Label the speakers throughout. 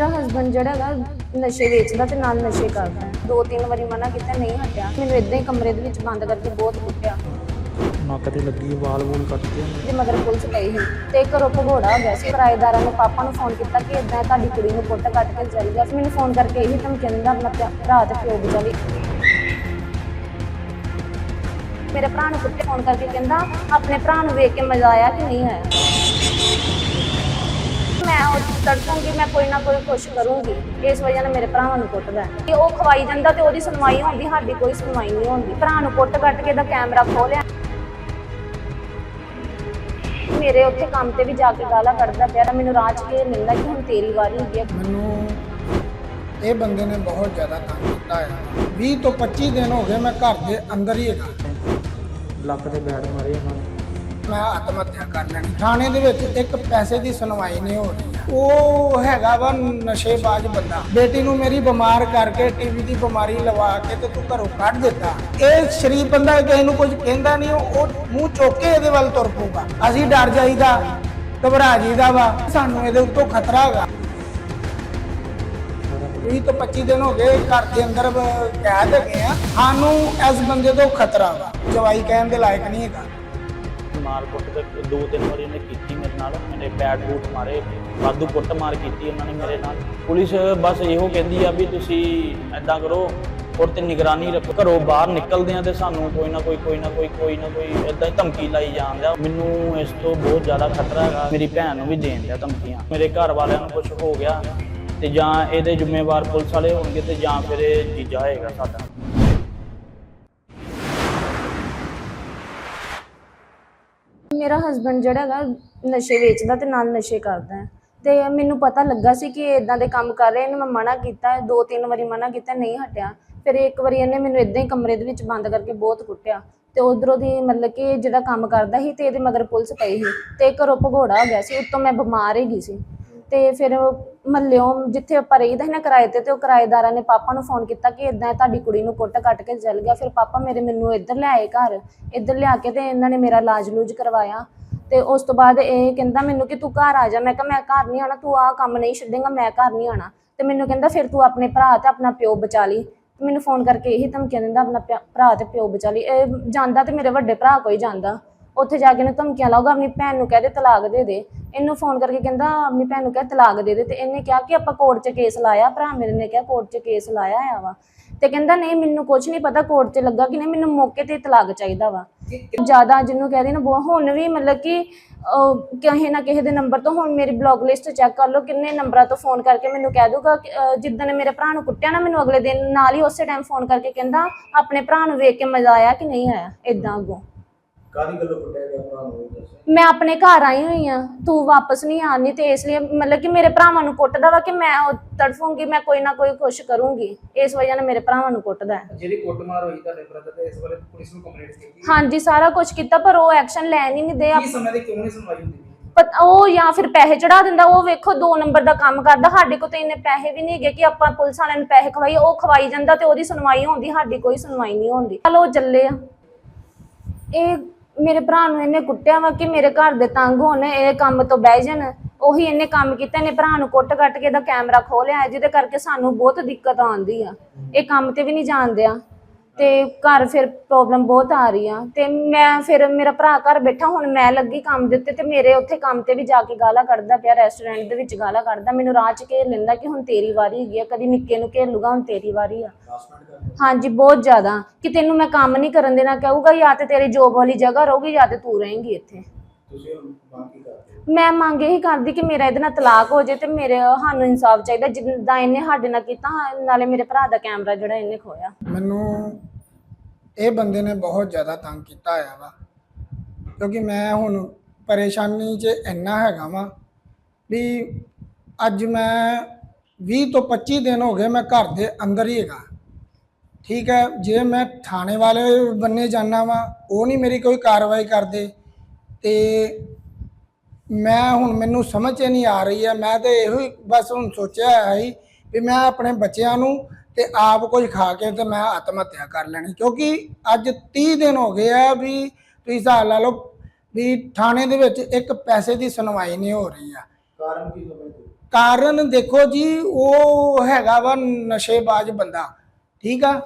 Speaker 1: ਮੇਰਾ ਹਸਬੰਡ ਜਿਹੜਾ ਹੈਗਾ ਨਸ਼ੇ ਵੇਚਦਾ ਤੇ ਨਾਲ ਨਸ਼ੇ ਕਰਦਾ। ਹੈ। ਦੋ ਤਿੰਨ ਵਾਰੀ ਮਨਾ ਕੀਤਾ ਨਹੀਂ ਹਟਿਆ। ਮੈਨੂੰ ਇਦਾਂ ਹੀ ਕਮਰੇ ਦੇ ਵਿੱਚ ਬੰਦ ਕਰਕੇ ਬਹੁਤ ਕੁੱਟਿਆ।
Speaker 2: ਨੱਕ ਤੇ ਲੱਗੀ ਵਾਲ ਵੂਲ ਕੱਟਦੇ ਨੇ
Speaker 1: ਤੇ ਮਗਰ ਪੁਲਿਸ ਪਈ ਸੀ। ਤੇ ਘਰੋਂ ਭਗੋੜਾ ਹੋ ਗਿਆ ਸੀ। ਕਿਰਾਏਦਾਰਾਂ ਨੇ ਪਾਪਾ ਨੂੰ ਫੋਨ ਕੀਤਾ ਕਿ ਇਦਾਂ ਤੁਹਾਡੀ ਕੁੜੀ ਨੂੰ ਕੁੱਟ ਕੱਟ ਕੇ ਚਲ ਗਿਆ ਮੈਨੂੰ ਫੋਨ ਕਰਕੇ ਇਹੀ ਧਮਕੀ ਦਿੰਦਾ ਆਪਣਾ ਭਰਾ ਤੇ ਪਿਓ ਬਚਾ ਲਈ ਮੇਰੇ ਭਰਾ ਨੂੰ ਕੁੱਤੇ ਫੋਨ ਕਰਕੇ ਕਹਿੰਦਾ ਆਪਣੇ ਭਰਾ ਨੂੰ ਵੇਖ ਕੇ ਮਜ਼ਾ ਆਇਆ ਕਿ ਨਹੀਂ ਆਇਆ। ਮੈਂ ਉਹ ਤੜਪੂੰਗੀ ਮੈਂ ਕੋਈ ਨਾ ਕੋਈ ਕੋਸ਼ਿਸ਼ ਕਰੂੰਗੀ। ਇਸ ਵਜ੍ਹਾ ਨਾਲ ਮੇਰੇ ਭਰਾਵਾਂ ਨੂੰ ਕੁੱਟਦਾ ਹੈ। ਕਿ ਉਹ ਖਵਾਈ ਜਾਂਦਾ ਤੇ ਉਹਦੀ ਸੁਣਵਾਈ ਹੁੰਦੀ ਸਾਡੀ ਕੋਈ ਸੁਣਵਾਈ ਨਹੀਂ ਹੁੰਦੀ। ਭਰਾ ਨੂੰ ਕੁੱਟ ਕੱਟ ਕੇ ਦਾ ਕੈਮਰਾ ਖੋਲਿਆ ਮੇਰੇ ਉੱਥੇ ਕੰਮ ਤੇ ਵੀ ਜਾ ਕੇ ਗਾਲਾਂ ਕੱਢਦਾ ਪਿਆ ਤਾਂ ਮੈਨੂੰ 'ਚ ਕੇ ਮਿਲਦਾ ਕਿ ਹੁਣ ਤੇਰੀ ਵਾਰੀ ਹੈਗੀ ਹੈ।
Speaker 3: ਮੈਨੂੰ ਇਹ ਬੰਦੇ ਨੇ ਬਹੁਤ ਜ਼ਿਆਦਾ ਤੰਗ ਕੀਤਾ ਹੈ 20 ਤੋਂ 25 ਦਿਨ ਹੋ ਗਏ ਮੈਂ ਘਰ ਦੇ ਅੰਦਰ ਹੀ ਹੈਗਾ।
Speaker 2: ਲੱਕ ਤੇ ਬੈਠ ਮਾਰੇ ਉਹਨਾਂ ਨੇ।
Speaker 3: ਮੈਂ ਆਤਮ ਹੱਤਿਆ ਕਰ ਲੈਣੀ। ਥਾਣੇ ਦੇ ਵਿੱਚ ਇੱਕ ਪੈਸੇ ਦੀ ਸੁਣਵਾਈ ਨਹੀਂ ਹੋ ਰਹੀ। ਉਹ ਹੈਗਾ ਵਾ ਨਸ਼ੇਬਾਜ਼ ਬੰਦਾ। ਬੇਟੀ ਨੂੰ ਮੇਰੀ ਬਿਮਾਰ ਕਰਕੇ ਟੀਵੀ ਦੀ ਬਿਮਾਰੀ ਲਵਾ ਕੇ ਤੇ ਤੂੰ ਘਰੋਂ ਕੱਢ ਦਿੱਤਾ। ਇਹ ਸ਼ਰੀਫ ਬੰਦਾ ਕਿਸੇ ਨੂੰ ਕੁਝ ਕਹਿੰਦਾ ਨਹੀਂ, ਉਹ ਮੂੰਹ ਚੁੱਕ ਕੇ ਇਹਦੇ ਵੱਲ ਤੁਰ ਪਊਗਾ। ਅਸੀਂ ਡਰ ਜਾਈਦਾ, ਘਬਰਾ ਜਾਈਦਾ ਵਾ। ਸਾਨੂੰ ਇਹਦੇ ਉੱਤੋਂ ਖਤਰਾ ਹੈਗਾ। 20 ਤੋਂ 25 ਦਿਨ ਹੋ ਗਏ ਘਰ ਦੇ ਅੰਦਰ ਬ- ਕੈਦ ਹੈਗੇ ਆ। ਸਾਨੂੰ ਇਸ ਬੰਦੇ ਤੋਂ ਖਤਰਾ ਵਾ। ਜਵਾਈ ਕਹਿਣ ਦੇ ਲਾਇਕ ਨਹੀਂ ਹੈਗਾ।
Speaker 2: ਮਾਰ ਕੁੱਟ ਤੇ ਦੋ ਤਿੰਨ ਵਾਰੀ ਉਹਨੇ ਕੀਤੀ ਮੇਰੇ ਨਾਲ। ਮੇਰੇ ਪੈਡ ਬੂਟ ਮਾਰੇ, ਵਾਧੂ ਕੁੱਟ ਮਾਰ ਕੀਤੀ ਉਹਨਾਂ ਨੇ ਮੇਰੇ ਨਾਲ। ਪੁਲਿਸ ਬਸ ਇਹੋ ਕਹਿੰਦੀ ਆ ਵੀ ਤੁਸੀਂ ਐਦਾਂ ਕਰੋ ਔਰ ਤੇ ਨਿਗਰਾਨੀ ਰੱਖੋ। ਘਰੋਂ ਬਾਹਰ ਨਿਕਲਦੇ ਆ ਤੇ ਸਾਨੂੰ ਕੋਈ ਨਾ ਕੋਈ ਕੋਈ ਨਾ ਕੋਈ ਕੋਈ ਨਾ ਕੋਈ ਐਦਾਂ ਹੀ ਧਮਕੀ ਲਾਈ ਜਾਂਦਾ ਮੈਨੂੰ ਇਸ ਤੋਂ ਬਹੁਤ ਜ਼ਿਆਦਾ ਖਤਰਾ ਹੈਗਾ, ਮੇਰੀ ਭੈਣ ਨੂੰ ਵੀ ਦੇਣ ਦਿਆ ਧਮਕੀਆਂ। ਮੇਰੇ ਘਰ ਵਾਲਿਆਂ ਨੂੰ ਕੁਝ ਹੋ ਗਿਆ ਤੇ ਜਾਂ ਇਹਦੇ ਜ਼ਿੰਮੇਵਾਰ ਪੁਲਿਸ ਵਾਲੇ ਹੋਣਗੇ ਤੇ ਜਾਂ ਫਿਰ ਇਹ ਜੀਜਾ ਹੋਏਗਾ ਸਾਡਾ।
Speaker 1: ਮੇਰਾ ਹਸਬੰਡ ਜਿਹੜਾ ਹੈਗਾ, ਨਸ਼ੇ ਵੇਚਦਾ ਤੇ ਨਾਲ ਨਸ਼ੇ ਕਰਦਾ ਹੈ। ਤੇ ਮੈਨੂੰ ਪਤਾ ਲੱਗਾ ਸੀ ਕਿ ਇਦਾਂ ਦੇ ਕੰਮ ਕਰ ਰਹੇ ਇਹਨੂੰ ਮੈਂ ਮਨਾ ਕੀਤਾ ਦੋ ਤਿੰਨ ਵਾਰੀ ਮਨਾ ਕੀਤਾ, ਨਹੀਂ ਹਟਿਆ। ਫਿਰ ਇੱਕ ਵਾਰੀ ਇਹਨੇ ਮੈਨੂੰ ਇਦਾਂ ਹੀ ਕਮਰੇ ਦੇ ਵਿੱਚ ਬੰਦ ਕਰਕੇ ਬਹੁਤ ਕੁੱਟਿਆ। ਤੇ ਉਧਰੋਂ ਦੀ ਮਤਲਬ ਕਿ ਜਿਹੜਾ ਕੰਮ ਕਰਦਾ ਸੀ ਤੇ ਇਹਦੇ ਮਗਰ ਪੁਲਿਸ ਪਈ ਸੀ ਤੇ ਘਰੋਂ ਭਗੋੜਾ ਹੋ ਗਿਆ ਸੀ, ਉੱਤੋਂ ਮੈਂ ਬਿਮਾਰ ਹੀ ਗਈ ਸੀ। ਤੇ ਫਿਰ ਮਹੱਲਿਓਂ ਜਿੱਥੇ ਆਪਾਂ ਰਹੀਦਾ ਸੀ ਨਾ ਕਿਰਾਏ ਤੇ ਤੇ ਉਹ ਕਿਰਾਏਦਾਰਾਂ ਨੇ ਪਾਪਾ ਨੂੰ ਫੋਨ ਕੀਤਾ ਕਿ ਇਦਾਂ ਤੁਹਾਡੀ ਕੁੜੀ ਨੂੰ ਕੁੱਟ ਕੱਟ ਕੇ ਚਲ ਗਿਆ। ਫਿਰ ਪਾਪਾ ਮੇਰੇ ਮੈਨੂੰ ਇੱਧਰ ਲੈ ਆਏ ਘਰ, ਇੱਧਰ ਲਿਆ ਕੇ ਤੇ ਇਹਨਾਂ ਨੇ ਮੇਰਾ ਇਲਾਜ ਲੂਜ ਕਰਵਾਇਆ। ਤੇ ਉਸ ਤੋਂ ਬਾਅਦ ਇਹ ਕਹਿੰਦਾ ਮੈਨੂੰ ਕਿ ਤੂੰ ਘਰ ਆ ਜਾ। ਮੈਂ ਕਿਹਾ, ਮੈਂ ਘਰ ਨਹੀਂ ਆਣਾ ਤੂੰ ਆਹ ਕੰਮ ਨਹੀਂ ਛੱਡੇਗਾ, ਮੈਂ ਘਰ ਨਹੀਂ ਆਣਾ ਤੇ ਮੈਨੂੰ ਕਹਿੰਦਾ, ਫਿਰ ਤੂੰ ਆਪਣੇ ਭਰਾ ਤੇ ਆਪਣਾ ਪਿਓ ਬਚਾ ਲਈ। ਤੇ ਮੈਨੂੰ ਫੋਨ ਕਰਕੇ ਇਹੀ ਧਮਕੀਆਂ ਦਿੰਦਾ, ਆਪਣਾ ਪਿਆ- ਭਰਾ ਤੇ ਪਿਓ ਬਚਾ ਲਈ। ਇਹ ਜਾਂਦਾ ਤੇ ਮੇਰੇ ਵੱਡੇ ਭਰਾ ਕੋਈ ਜਾਂਦਾ। ਉੱਥੇ ਜਾ ਕੇ ਨੇ ਧਮਕੀਆਂ ਲਾਊਗਾ ਆਪਣੀ ਭੈਣ ਨੂੰ ਕਹਿ ਦੇ ਤਲਾਕ ਦੇ ਦੇ। ਇਹਨੂੰ ਫੋਨ ਕਰਕੇ ਕਹਿੰਦਾ ਆਪਣੀ ਭੈਣ ਨੂੰ ਕਹਿ ਤਲਾਕ ਦੇ ਦੇ। ਤੇ ਇਹਨੇ ਕਿਹਾ ਕਿ ਆਪਾਂ ਕੋਰਟ 'ਚ ਕੇਸ ਲਾਇਆ ਭਰਾ ਮੇਰੇ ਨੇ ਕਿਹਾ ਕੋਰਟ 'ਚ ਕੇਸ ਲਾਇਆ ਆ ਵਾ। ਤੇ ਕਹਿੰਦਾ ਨਹੀਂ ਮੈਨੂੰ ਕੁਝ ਨਹੀਂ ਪਤਾ ਕੋਰਟ 'ਚ ਲੱਗਾ ਕਿ ਨਹੀਂ ਮੈਨੂੰ ਮੌਕੇ ਤੇ ਤਲਾਕ ਚਾਹੀਦਾ ਵਾ। ਜ਼ਿਆਦਾ ਜਿਹਨੂੰ ਕਹਦੇ ਨਾ ਬਹੁਤ ਹੁਣ ਵੀ ਮਤਲਬ ਕਿ ਕਿਸੇ ਨਾ ਕਿਸੇ ਦੇ ਨੰਬਰ ਤੋਂ ਹੁਣ ਮੇਰੀ ਬਲੌਕ ਲਿਸਟ ਚੈੱਕ ਕਰ ਲਓ ਕਿੰਨੇ ਨੰਬਰਾਂ ਤੋਂ ਫੋਨ ਕਰਕੇ ਮੈਨੂੰ ਕਹਿ ਦੂਗਾ ਕਿ, ਅਹ, ਜਿੱਦਣ ਮੇਰੇ ਭਰਾ ਨੂੰ ਕੁੱਟਿਆ ਨਾ ਮੈਨੂੰ ਅਗਲੇ ਦਿਨ ਨਾਲ ਹੀ ਉਸੇ ਟਾਈਮ ਫੋਨ ਕਰਕੇ ਕਹਿੰਦਾ ਆਪਣੇ ਭਰਾ ਨੂੰ ਵੇਖ ਕੇ ਮਜ਼ਾ ਆਇਆ ਕਿ ਨਹੀਂ ਆਇਆ ਇਦਾਂ ਅੱਗੋਂ।
Speaker 4: ਕਾਦੀ ਗੱਲੋਂ ਕੁੱਟਿਆ ਗਿਆ ਭਰਾ ਨੂੰ ਇਹ ਦੱਸੋ।
Speaker 1: ਮੈਂ ਆਪਣੇ ਘਰ ਆਈ ਹੋਈ ਆ ਤੂੰ ਵਾਪਸ ਨਹੀਂ ਆਣੀ ਤੇ ਇਸ ਲਈ ਮਤਲਬ ਕਿ ਮੇਰੇ ਭਰਾਵਾਂ ਨੂੰ ਕੁੱਟਦਾ ਵਾ ਕਿ ਮੈਂ ਉਹ ਤੜਫੂੰਗੀ ਮੈਂ ਕੋਈ ਨਾ ਕੋਈ ਕੋਸ਼ਿਸ਼ ਕਰੂੰਗੀ। ਇਸ ਵਜ੍ਹਾ ਨਾਲ ਮੇਰੇ ਭਰਾਵਾਂ ਨੂੰ ਕੁੱਟਦਾ ਹੈ।
Speaker 4: ਜਿਹੜੀ ਕੁੱਟਮਾਰ ਹੋਈ ਤੁਹਾਡੇ ਬ੍ਰਦਰ ਤੇ ਇਸ ਬਾਰੇ ਪੁਲਿਸ ਨੂੰ ਕੰਪਲੇਂਟ ਕੀਤੀ?
Speaker 1: ਹਾਂਜੀ ਸਾਰਾ ਕੁਝ ਕੀਤਾ ਪਰ ਉਹ ਐਕਸ਼ਨ ਲੈਣ ਹੀ ਨਹੀਂ ਦੇ
Speaker 4: ਕੀ ਸਮੇਂ ਦੀ ਕਿਉਂ ਨਹੀਂ ਸੁਣਵਾਈ ਹੁੰਦੀ?
Speaker 1: ਪਤ ਉਹ ਜਾਂ ਫਿਰ ਪੈਸੇ ਚੜਾ ਦਿੰਦਾ ਉਹ ਵੇਖੋ ਦੋ ਨੰਬਰ ਦਾ ਕੰਮ ਕਰਦਾ ਸਾਡੇ ਕੋਲ ਤਾਂ ਇੰਨੇ ਪੈਸੇ ਵੀ ਨਹੀਂ ਹੈਗੇ ਕਿ ਆਪਾਂ ਪੁਲਿਸ ਵਾਲਿਆਂ ਨੂੰ ਪੈਸੇ ਖਵਾਈਏ ਉਹ ਖਵਾਈ ਜਾਂਦਾ ਤੇ ਉਹਦੀ ਸੁਣਵਾਈ ਹੁੰਦੀ ਸਾਡੀ ਕੋਈ ਸੁਣਵਾਈ ਨਹੀਂ ਹੁੰਦੀ। ਚਲੋ ਉਹ ਚੱਲੇ ਆ। ਇਹ ਮੇਰੇ ਭਰਾ ਨੂੰ ਇਹਨੇ ਕੁੱਟਿਆ ਵਾ ਕਿ ਮੇਰੇ ਘਰ ਦੇ ਤੰਗ ਹੋਣ, ਇਹ ਕੰਮ ਤੋਂ ਬਹਿ ਜਾਣ। ਉਹੀ ਇਹਨੇ ਕੰਮ ਕੀਤਾ, ਇਹਨੇ ਭਰਾ ਨੂੰ ਕੁੱਟ ਕੱਟ ਕੇ ਇਹਦਾ ਕੈਮਰਾ ਖੋਲਿਆ ਜਿਹਦੇ ਕਰਕੇ ਸਾਨੂੰ ਬਹੁਤ ਦਿੱਕਤ ਆਉਂਦੀ ਆ। ਇਹ ਕੰਮ ਤੇ ਵੀ ਨਹੀਂ ਜਾਣਦੇ ਆ ਤੇ ਘਰ ਫਿਰ ਪ੍ਰੋਬਲਮ ਬਹੁਤ ਆ ਰਹੀ ਆ। ਤੇ ਮੈਂ ਫਿਰ ਮੇਰਾ ਭਰਾ ਘਰ ਬੈਠਾ ਹੁਣ ਮੈਂ ਲੱਗੀ ਕੰਮ ਦੇ ਉੱਤੇ ਤੇ ਮੇਰੇ ਉੱਥੇ ਕੰਮ ਤੇ ਵੀ ਜਾ ਕੇ ਗਾਲਾਂ ਕੱਢਦਾ ਪਿਆ ਰੈਸਟੋਰੈਂਟ ਦੇ ਵਿੱਚ ਗਾਲਾਂ ਕੱਢਦਾ ਮੈਨੂੰ ਰਾਹ 'ਚ ਘੇਰ ਲੈਂਦਾ ਕਿ ਹੁਣ ਤੇਰੀ ਵਾਰੀ ਹੈਗੀ ਆ ਕਦੀ ਨਿੱਕੇ ਨੂੰ ਘੇਰ ਲੂਗਾ ਹੁਣ ਤੇਰੀ ਵਾਰੀ ਆ। ਹਾਂਜੀ ਬਹੁਤ ਜ਼ਿਆਦਾ। ਕਿ ਤੈਨੂੰ ਮੈਂ ਕੰਮ ਨਹੀਂ ਕਰਨ ਦੇਣਾ ਕਹੂਗਾ ਜਾਂ ਤੇ ਤੇਰੀ ਜੋਬ ਵਾਲੀ ਜਗ੍ਹਾ ਰਹੂਗੀ ਜਾਂ ਤੇ ਤੂੰ ਰਹੇਂਗੀ ਇੱਥੇ? ਮੈਂ ਮੰਗ ਇਹੀ ਕਰਦੀ ਕਿ ਮੇਰਾ ਇਹਦੇ ਨਾਲ ਤਲਾਕ ਹੋ ਜੇ ਤੇ ਮੇਰੇ ਸਾਨੂੰ ਇਨਸਾਫ ਚਾਹੀਦਾ ਜਿੱਦਾਂ ਇਹਨੇ ਸਾਡੇ ਨਾਲ ਕੀਤਾ ਨਾਲੇ ਮੇਰੇ ਭਰਾ ਦਾ ਕੈਮਰਾ ਜਿਹੜਾ ਇਹਨੇ ਖੋਇਆ।
Speaker 3: ਮੈਨੂੰ ਇਹ ਬੰਦੇ ਨੇ ਬਹੁਤ ਜ਼ਿਆਦਾ ਤੰਗ ਕੀਤਾ ਹੋਇਆ ਵਾ। ਕਿਉਂਕਿ ਮੈਂ ਹੁਣ ਪਰੇਸ਼ਾਨੀ 'ਚ ਇੰਨਾ ਹੈਗਾ ਵਾਂ ਵੀ ਅੱਜ ਮੈਂ 20 ਤੋਂ 25 ਦਿਨ ਹੋ ਗਏ ਮੈਂ ਘਰ ਦੇ ਅੰਦਰ ਹੀ ਹੈਗਾ। ਠੀਕ ਹੈ, ਜੇ ਮੈਂ ਥਾਣੇ ਵਾਲੇ ਬੰਨੇ ਜਾਣਾ ਵਾਂ, ਉਹ ਨਹੀਂ ਮੇਰੀ ਕੋਈ ਕਾਰਵਾਈ ਕਰਦੇ ਤੇ ਮੈਂ ਹੁਣ ਮੈਨੂੰ ਸਮਝ ਨਹੀਂ ਆ ਰਹੀ ਹੈ। ਮੈਂ ਤਾਂ ਇਹੋ ਹੀ ਬਸ ਹੁਣ ਸੋਚਿਆ ਹੈ ਹੀ ਵੀ ਮੈਂ ਆਪਣੇ ਬੱਚਿਆਂ ਨੂੰ ਤੇ ਆਪ ਕੁਝ ਖਾ ਕੇ ਤੇ ਮੈਂ ਆਤਮ ਹੱਤਿਆ ਕਰ ਲੈਣੀ। ਕਿਉਂਕਿ ਅੱਜ 30 ਦਿਨ ਹੋ ਗਏ ਆ ਵੀ ਤੁਸੀਂ ਹਿਸਾਬ ਲਾ ਲਓ ਵੀ ਥਾਣੇ ਦੇ ਵਿੱਚ ਇੱਕ ਪੈਸੇ ਦੀ ਸੁਣਵਾਈ ਨਹੀਂ ਹੋ ਰਹੀ ਆ।
Speaker 4: ਕਾਰਨ ਕੀ ਸਮਝਦੇ ਹੋ?
Speaker 3: ਕਾਰਨ ਦੇਖੋ ਜੀ ਉਹ ਹੈਗਾ ਵਾ ਨਸ਼ੇਬਾਜ਼ ਬੰਦਾ ਠੀਕ ਆ?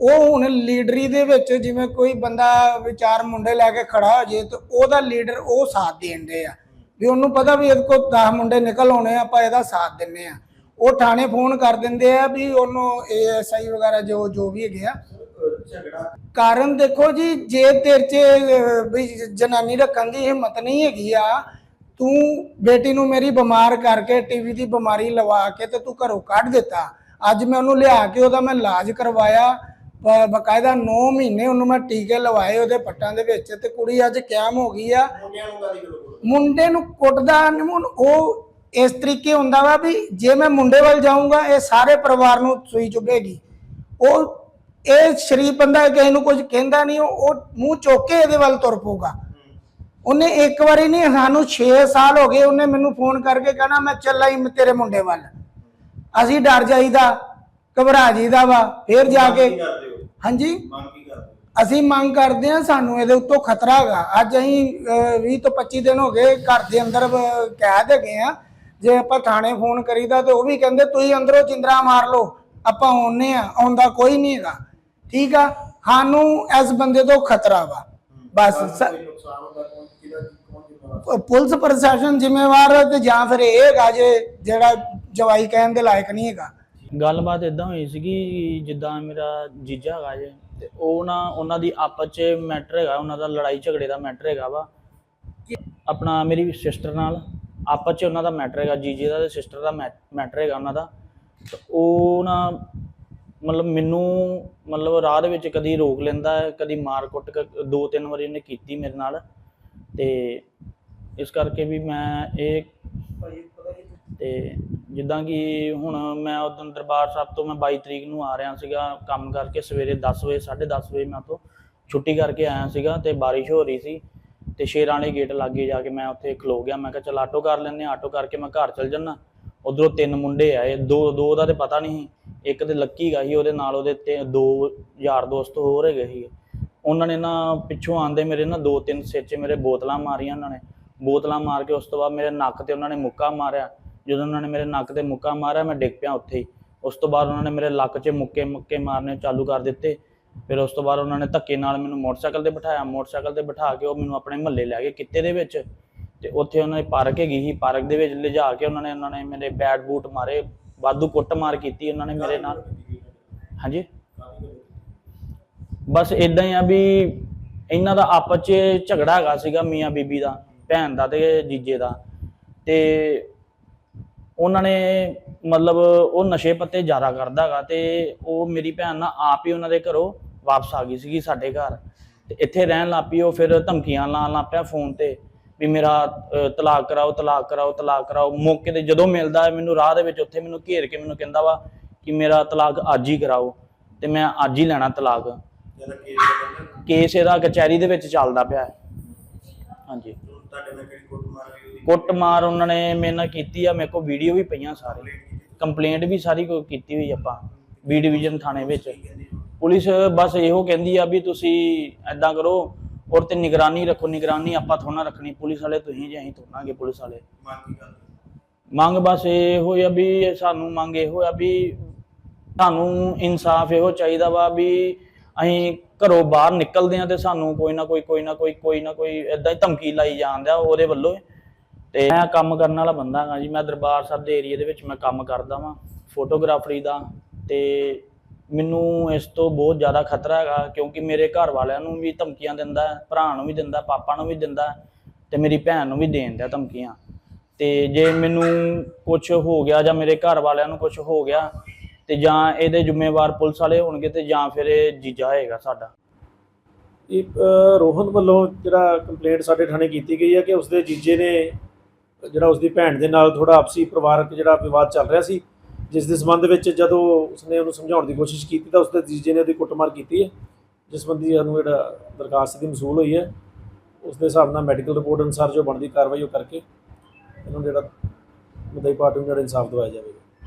Speaker 3: ਉਹ ਹੁਣ ਲੀਡਰੀ ਦੇ ਵਿੱਚ ਜਿਵੇਂ ਕੋਈ ਬੰਦਾ ਵਿਚਾਰ ਮੁੰਡੇ ਲੈ ਕੇ ਖੜਾ ਹੋ ਜੇ ਤੇ ਉਹਦਾ ਲੀਡਰ ਉਹ ਸਾਥ ਦੇਣ ਦੇ ਆ। ਵੀ ਉਹਨੂੰ ਪਤਾ ਵੀ ਇਹਦੇ ਕੋਲ 10 ਮੁੰਡੇ ਨਿਕਲ ਆਉਣੇ ਆ, ਆਪਾਂ ਇਹਦਾ ਸਾਥ ਦਿੰਨੇ ਆ। ਉਹ ਥਾਣੇ ਫੋਨ ਕਰ ਦਿੰਦੇ ਆ ਵੀ ਉਹਨੂੰ ਏਐਸਆਈ ਵਗੈਰਾ ਜੋ ਜੋ ਵੀ ਹੈਗੇ ਆ। ਕਾਰਨ ਦੇਖੋ ਜੀ ਜੇ ਤੇਰੇ 'ਚ ਵੀ ਜਨਾਨੀ ਰੱਖਣ ਦੀ ਹਿੰਮਤ ਨਹੀਂ ਹੈਗੀ ਆ ਤੂੰ ਬੇਟੀ ਨੂੰ ਮੇਰੀ ਬਿਮਾਰ ਕਰਕੇ ਟੀਵੀ ਦੀ ਬਿਮਾਰੀ ਲਵਾ ਕੇ ਤੇ ਤੂੰ ਘਰੋਂ ਕੱਢ ਦਿੱਤਾ। ਅੱਜ ਮੈਂ ਉਹਨੂੰ ਲਿਆ ਕੇ ਉਹਦਾ ਮੈਂ ਇਲਾਜ ਕਰਵਾਇਆ। ਬਕਾਇਦਾ 9 ਮਹੀਨੇ ਉਹਨੂੰ ਮੈਂ ਟੀਕੇ ਲਵਾਏ ਉਹਦੇ ਪੱਟਾਂ ਦੇ ਵਿੱਚ ਤੇ ਕੁੜੀ ਅੱਜ ਕੈਮ ਹੋ ਗਈ ਆ। ਮੁੰਡੇ ਨੂੰ ਕੁੱਟਦਾ ਉਹ ਇਸ ਤਰੀਕੇ ਹੁੰਦਾ ਵਾ ਵੀ ਜੇ ਮੈਂ ਮੁੰਡੇ ਵੱਲ ਜਾਊਂਗਾ ਇਹ ਸਾਰੇ ਪਰਿਵਾਰ ਨੂੰ ਸੂਈ ਚੁੱਭੇਗੀ। ਉਹ ਇਹ ਸ਼ਰੀਫ ਬੰਦਾ ਕਿਸੇ ਨੂੰ ਕੁਝ ਕਹਿੰਦਾ ਨਹੀਂ ਉਹ ਮੂੰਹ ਚੁੱਕ ਕੇ ਇਹਦੇ ਵੱਲ ਤੁਰ ਪਊਗਾ। ਉਹਨੇ ਇੱਕ ਵਾਰੀ ਨਹੀਂ ਸਾਨੂੰ 6 ਸਾਲ ਹੋ ਗਏ ਉਹਨੇ ਮੈਨੂੰ ਫੋਨ ਕਰਕੇ ਕਹਿਣਾ ਮੈਂ ਚੱਲਾ ਹੀ ਤੇਰੇ ਮੁੰਡੇ ਵੱਲ। ਅਸੀਂ ਡਰ ਜਾਈਦਾ ਘਬਰਾ ਜਾਈਦਾ ਵਾ ਫੇਰ ਜਾ ਕੇ ਹਾਂਜੀ? ਅਸੀਂ ਮੰਗ ਕਰਦੇ ਹਾਂ ਸਾਨੂੰ ਇਹਦੇ ਉੱਤੋਂ ਖਤਰਾ ਹੈਗਾ। ਅੱਜ ਅਸੀਂ ਅਹ, 20 ਤੋਂ 25 ਦਿਨ ਹੋ ਗਏ ਘਰ ਦੇ ਅੰਦਰ ਕੈਦ ਹੈਗੇ ਆ ਜੇ ਆਪਾਂ ਥਾਣੇ ਫੋਨ ਕਰੀਦਾ ਤੇ ਉਹ ਵੀ ਕਹਿੰਦੇ ਤੁਸੀਂ ਅੰਦਰੋਂ ਜਿੰਦਰਾ ਮਾਰ ਲਓ ਆਪਾਂ ਆਉਨੇ ਆ ਆਉਂਦਾ ਕੋਈ ਨਹੀਂ ਹੈਗਾ। ਠੀਕ ਆ? ਸਾਨੂੰ ਇਸ ਬੰਦੇ ਤੋਂ ਖਤਰਾ ਵਾ। ਬਸ ਪੁਲਿਸ ਪ੍ਰਸ਼ਾਸਨ ਜ਼ਿੰਮੇਵਾਰ ਹੈ ਤੇ ਜਾਂ ਫਿਰ ਇਹ ਹੈਗਾ ਜੇ ਜਿਹੜਾ ਜਵਾਈ ਕਹਿਣ ਦੇ ਲਾਇਕ ਨਹੀਂ ਹੈਗਾ।
Speaker 2: ਗੱਲਬਾਤ ਇਦਾਂ ਹੋਈ ਸੀਗੀ ਜਿੱਦਾਂ ਮੇਰਾ ਜੀਜਾ ਹੈਗਾ ਜੇ ਤੇ ਉਹ ਨਾ ਉਹਨਾਂ ਦੀ ਆਪਸ 'ਚ ਮੈਟਰ ਹੈਗਾ ਉਹਨਾਂ ਦਾ ਲੜਾਈ ਝਗੜੇ ਦਾ ਮੈਟਰ ਹੈਗਾ ਵਾ। ਆਪਣਾ ਮੇਰੀ ਸਿਸਟਰ ਨਾਲ। ਆਪਸ 'ਚ ਉਹਨਾਂ ਦਾ ਮੈਟਰ ਹੈਗਾ, ਜੀਜੇ ਦਾ ਤੇ ਸਿਸਟਰ ਦਾ ਮੈਟਰ ਹੈਗਾ ਉਹਨਾਂ ਦਾ। ਤੇ ਉਹ ਨਾ ਮਤਲਬ ਮੈਨੂੰ ਮਤਲਬ ਰਾਹ ਦੇ ਵਿੱਚ ਕਦੀ ਰੋਕ ਲੈਂਦਾ ਹੈ ਕਦੀ ਮਾਰ ਕੁੱਟ ਕ- ਦੋ ਤਿੰਨ ਵਾਰੀ ਉਹਨੇ ਕੀਤੀ ਮੇਰੇ ਨਾਲ। ਤੇ ਇਸ ਕਰਕੇ ਵੀ ਮੈਂ ਇਹ
Speaker 4: ਭਾਈ
Speaker 2: ਤੇ ਜਿੱਦਾਂ ਕਿ ਹੁਣ ਮੈਂ ਉਦੋਂ ਦਰਬਾਰ ਸਾਹਿਬ ਤੋਂ ਮੈਂ 22 ਤਰੀਕ ਨੂੰ ਆ ਰਿਹਾ ਸੀਗਾ, ਕੰਮ ਕਰਕੇ ਸਵੇਰੇ 10 ਵਜੇ 10:30 ਵਜੇ ਮੈਂ ਉੱਥੋਂ ਛੁੱਟੀ ਕਰਕੇ ਆਇਆ ਸੀਗਾ ਤੇ ਬਾਰਿਸ਼ ਹੋ ਰਹੀ ਸੀ। ਤੇ ਸ਼ੇਰਾਂ ਵਾਲੇ ਗੇਟ ਲਾਗੇ ਜਾ ਕੇ ਮੈਂ ਉੱਥੇ ਖਲੋ ਗਿਆ। ਮੈਂ ਕਿਹਾ, ਚਲ ਆਟੋ ਕਰ ਲੈਂਦੇ ਹਾਂ। ਆਟੋ ਕਰਕੇ ਮੈਂ ਘਰ ਚਲ ਜੰਨਾ ਉਧਰੋਂ ਤਿੰਨ ਮੁੰਡੇ ਆਏ। ਦੋ ਦੋ ਦਾ ਤੇ ਪਤਾ ਨਹੀਂ ਸੀ। ਇੱਕ ਤੇ ਲੱਕੀ ਗਾ ਸੀ, ਉਹਦੇ ਨਾਲ ਉਹਦੇ ਤੇ ਦੋ ਯਾਰ ਦੋਸਤ ਹੋਰ ਹੈਗੇ ਸੀ ਉਹਨਾਂ ਨੇ ਨਾ ਪਿੱਛੋਂ ਆਂਦੇ ਮੇਰੇ ਨਾ ਦੋ ਤਿੰਨ ਸੇਚੇ ਮੇਰੇ ਬੋਤਲਾਂ ਮਾਰੀਆਂ ਉਹਨਾਂ ਨੇ। ਬੋਤਲਾਂ ਮਾਰ ਕੇ ਉਸ ਤੋਂ ਬਾਅਦ ਮੇਰੇ ਨੱਕ ਤੇ ਉਹਨਾਂ ਨੇ ਮੁੱਕਾ ਮਾਰਿਆ। ਜਦੋਂ ਉਹਨਾਂ ਨੇ ਮੇਰੇ ਨੱਕ ਤੇ ਮੁੱਕਾ ਮਾਰਿਆ, ਮੈਂ ਡਿੱਗ ਪਿਆ ਉੱਥੇ ਹੀ। ਉਸ ਤੋਂ ਬਾਅਦ ਉਹਨਾਂ ਨੇ ਮੇਰੇ ਲੱਕ 'ਚ ਮੁੱਕੇ ਮੁੱਕੇ ਮਾਰਨੇ ਚਾਲੂ ਕਰ ਦਿੱਤੇ। ਫਿਰ ਉਸ ਤੋਂ ਬਾਅਦ ਉਹਨਾਂ ਨੇ ਧੱਕੇ ਨਾਲ ਮੈਨੂੰ ਮੋਟਰਸਾਈਕਲ ਤੇ ਬਿਠਾਇਆ, ਮੋਟਰਸਾਈਕਲ ਤੇ ਬਿਠਾ ਕੇ ਉਹ ਮੈਨੂੰ ਆਪਣੇ ਮਹੱਲੇ ਲੈ ਗਏ ਕਿੱਤੇ ਦੇ ਵਿੱਚ ਤੇ ਉੱਥੇ ਉਹਨਾਂ ਦੀ ਪਾਰਕ ਹੈਗੀ ਸੀ, ਪਾਰਕ ਦੇ ਵਿੱਚ ਲਿਜਾ ਕੇ ਉਹਨਾਂ ਨੇ ਉਹਨਾਂ ਨੇ ਮੇਰੇ ਬੈਟ ਬੂਟ ਮਾਰੇ, ਵਾਧੂ ਕੁੱਟ ਮਾਰ ਕੀਤੀ ਉਹਨਾਂ ਨੇ ਮੇਰੇ ਨਾਲ। ਹਾਂਜੀ? ਬਸ ਇਦਾਂ ਹੀ ਆ ਵੀ ਇਹਨਾਂ ਦਾ ਆਪਸ 'ਚ ਝਗੜਾ ਹੈਗਾ ਸੀਗਾ ਮੀਆਂ ਬੀਬੀ ਦਾ, ਭੈਣ ਦਾ ਤੇ ਜੀਜੇ ਦਾ ਤੇ ਉਹਨਾਂ ਨੇ ਮਤਲਬ ਉਹ ਨਸ਼ੇ ਪੱਤੇ ਜ਼ਿਆਦਾ ਕਰਦਾ ਹੈਗਾ ਤੇ ਉਹ ਮੇਰੀ ਭੈਣ ਨਾ ਆਪ ਹੀ ਉਹਨਾਂ ਦੇ ਘਰੋਂ ਵਾਪਸ ਆ ਗਈ ਸੀਗੀ ਸਾਡੇ ਘਰ। ਤੇ ਇੱਥੇ ਰਹਿਣ ਲੱਗ ਪਈ ਉਹ ਫਿਰ ਧਮਕੀਆਂ ਲਾਉਣ ਲੱਗ ਪਿਆ ਫੋਨ ਤੇ ਵੀ ਮੇਰਾ ਤਲਾਕ ਕਰਾਓ ਤਲਾਕ ਕਰਾਓ ਤਲਾਕ ਕਰਾਓ। ਮੌਕੇ ਤੇ ਜਦੋਂ ਮਿਲਦਾ ਮੈਨੂੰ ਰਾਹ ਦੇ ਵਿੱਚ ਉੱਥੇ ਮੈਨੂੰ ਘੇਰ ਕੇ ਮੈਨੂੰ ਕਹਿੰਦਾ ਵਾ ਕਿ ਮੇਰਾ ਤਲਾਕ ਅੱਜ ਹੀ ਕਰਾਓ ਤੇ ਮੈਂ ਅੱਜ ਹੀ ਲੈਣਾ ਤਲਾਕ।
Speaker 4: ਕੇਸ
Speaker 2: ਇਹਦਾ ਕਚਹਿਰੀ ਦੇ ਵਿੱਚ ਚੱਲਦਾ ਪਿਆ ਹਾਂਜੀ।
Speaker 4: ਤੁਹਾਡੇ ਨਾਲ ਕਿਹੜੀ ਕੁੱਟ ਮਾਰ ਹੋਈ? ਉਹਦੀ
Speaker 2: ਕੁੱਟਮਾਰ ਉਹਨਾਂ ਨੇ ਮੇਰੇ ਨਾਲ ਕੀਤੀ ਆ ਮੇਰੇ ਕੋਲ ਵੀਡੀਓ ਵੀ ਪਈਆਂ ਸਾਰੇ।
Speaker 4: ਕੰਪਲੇਂਟ
Speaker 2: ਵੀ ਸਾਰੀ ਕੋਈ ਕੀਤੀ ਹੋਈ ਆਪਾਂ ਬੀ ਡਿਵੀਜ਼ਨ ਥਾਣੇ ਵਿੱਚ? ਪੁਲਿਸ ਬਸ ਇਹੋ ਕਹਿੰਦੀ ਆ ਵੀ ਤੁਸੀਂ ਐਦਾਂ ਕਰੋ ਔਰ ਤੇ ਨਿਗਰਾਨੀ ਰੱਖੋ ਨਿਗਰਾਨੀ ਆਪਾਂ ਥੋੜਾ ਰੱਖਣੀ ਪੁਲਿਸ ਵਾਲੇ ਤੁਸੀਂ ਜੇ ਅਸੀਂ ਥੋੜਾਂਗੇ ਪੁਲਿਸ ਵਾਲੇ।
Speaker 4: ਮੰਗ
Speaker 2: ਬਸ ਇਹ ਹੋਇਆ ਵੀ ਸਾਨੂੰ ਮੰਗ ਇਹ ਹੋਇਆ ਵੀ ਸਾਨੂੰ ਇਨਸਾਫ ਇਹੋ ਚਾਹੀਦਾ ਵਾ ਵੀ ਅਸੀਂ ਘਰੋਂ ਬਾਹਰ ਨਿਕਲਦੇ ਆ ਤੇ ਸਾਨੂੰ ਕੋਈ ਨਾ ਕੋਈ ਕੋਈ ਨਾ ਕੋਈ ਕੋਈ ਨਾ ਕੋਈ ਇਦਾਂ ਹੀ ਧਮਕੀ ਲਾਈ ਜਾਂਦਿਆ ਉਹਦੇ ਵੱਲੋਂ ਤੇ ਮੈਂ ਕੰਮ ਕਰਨ ਵਾਲਾ ਬੰਦਾ ਹਾਂ ਜੀ ਮੈਂ ਦਰਬਾਰ ਸਾਹਿਬ ਦੇ ਏਰੀਆ ਦੇ ਵਿੱਚ ਮੈਂ ਕੰਮ ਕਰਦਾ ਵਾਂ ਫੋਟੋਗ੍ਰਾਫਰੀ ਦਾ ਤੇ ਮੈਨੂੰ ਇਸ ਤੋਂ ਬਹੁਤ ਜ਼ਿਆਦਾ ਖਤਰਾ ਹੈਗਾ ਕਿਉਂਕਿ ਮੇਰੇ ਘਰ ਵਾਲਿਆਂ ਨੂੰ ਵੀ ਧਮਕੀਆਂ ਦਿੰਦਾ ਭਰਾ ਨੂੰ ਵੀ ਦਿੰਦਾ ਪਾਪਾ ਨੂੰ ਵੀ ਦਿੰਦਾ ਹੈ, ਤੇ ਮੇਰੀ ਭੈਣ ਨੂੰ ਵੀ ਦੇਣ ਦਿਆ ਧਮਕੀਆਂ। ਤੇ ਜੇ ਮੈਨੂੰ ਕੁਝ ਹੋ ਗਿਆ ਜਾਂ ਮੇਰੇ ਘਰ ਵਾਲਿਆਂ ਨੂੰ ਕੁਝ ਹੋ ਗਿਆ ਤੇ ਜਾਂ ਇਹਦੇ ਜ਼ਿੰਮੇਵਾਰ ਪੁਲਿਸ ਵਾਲੇ ਹੋਣਗੇ ਤੇ ਜਾਂ ਫਿਰ ਇਹ ਜੀਜਾ ਹੋਏਗਾ ਸਾਡਾ।
Speaker 5: ਇਹ ਅ, ਰੋਹਨ ਵੱਲੋਂ ਜਿਹੜਾ ਕੰਪਲੇਂਟ ਸਾਡੇ ਥਾਣੇ ਕੀਤੀ ਗਈ ਹੈ ਕਿ ਉਸਦੇ ਜੀਜੇ ਨੇ ਜਿਹੜਾ ਉਸਦੀ ਭੈਣ ਦੇ ਨਾਲ ਥੋੜਾ ਆਪਸੀ ਪਰਿਵਾਰਕ ਜਿਹੜਾ ਵਿਵਾਦ ਚੱਲ ਰਿਹਾ ਸੀ ਜਿਸ ਦੇ ਸੰਬੰਧ ਵਿੱਚ ਜਦੋਂ ਉਸਨੇ ਉਹਨੂੰ ਸਮਝਾਉਣ ਦੀ ਕੋਸ਼ਿਸ਼ ਕੀਤੀ ਤਾਂ ਉਸਦੇ ਜੀਜੇ ਨੇ ਉਹਦੀ ਕੁੱਟਮਾਰ ਕੀਤੀ ਹੈ, ਜਿਸ ਸੰਬੰਧੀ ਸਾਨੂੰ ਜਿਹੜਾ ਦਰਖਾਸਤ ਦੀ ਮਸੂਲ ਹੋਈ ਹੈ ਉਸ ਦੇ ਹਿਸਾਬ ਨਾਲ ਮੈਡੀਕਲ ਰਿਪੋਰਟ ਅਨੁਸਾਰ ਜੋ ਬਣਦੀ ਕਾਰਵਾਈ ਉਹ ਕਰਕੇ ਇਹਨੂੰ ਜਿਹੜਾ ਮੁਦਈ ਪਾਰਟੀ ਨੂੰ ਜਿਹੜਾ ਇਨਸਾਫ ਦਿਵਾਇਆ ਜਾਵੇਗਾ।